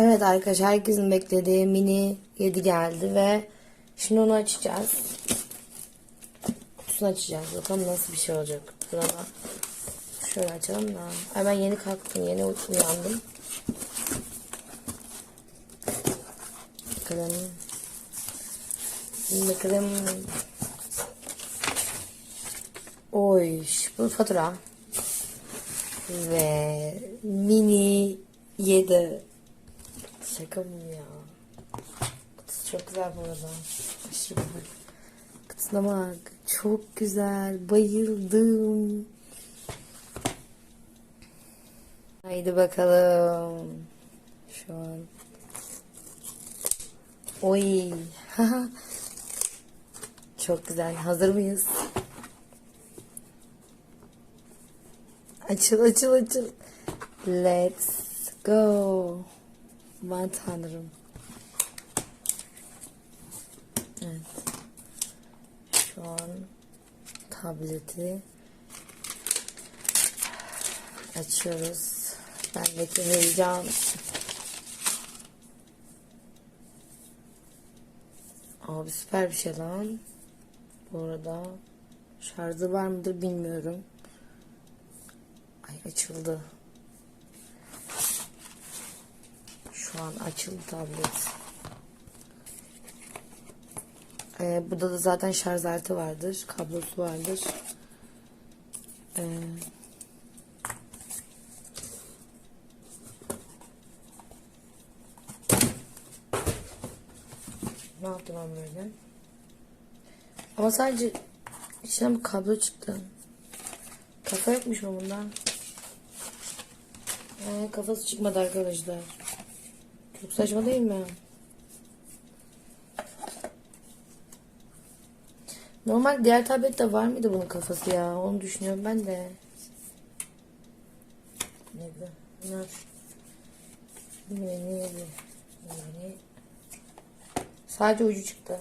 Evet arkadaşlar herkesin beklediği mini 7 geldi ve şimdi onu açacağız. Kutusunu açacağız. Bakalım nasıl bir şey olacak. Burada şöyle açalım da. Ay ben yeni kalktım. Yeni uyandım. Bakalım. Bakalım. Oy. Bu fatura. Ve mini 7. Şaka mı ya? Kutusu çok güzel bu arada. Aşırı güzel. Kutusuna bak. Çok güzel. Bayıldım. Haydi bakalım. Şu an. Oy. çok güzel. Hazır mıyız? Açıl açıl açıl. Let's go. Ben tanrım. Evet. Şu an tableti açıyoruz. Bendeki heyecan. Abi süper bir şey lan. Bu arada şarjı var mıdır bilmiyorum. Ay açıldı. Şu an açıldı tablet. Ee, burada da zaten şarj aleti vardır. Kablosu vardır. Ee, ne yaptım ben böyle? Ama sadece içinden bir kablo çıktı. Kafa yokmuş mu bundan? Ee, kafası çıkmadı arkadaşlar. Çok saçma değil mi? Normal diğer tablette var mıydı bunun kafası ya? Onu düşünüyorum ben de. Neydi? Bunlar. Ne neydi? Yani sadece ucu çıktı.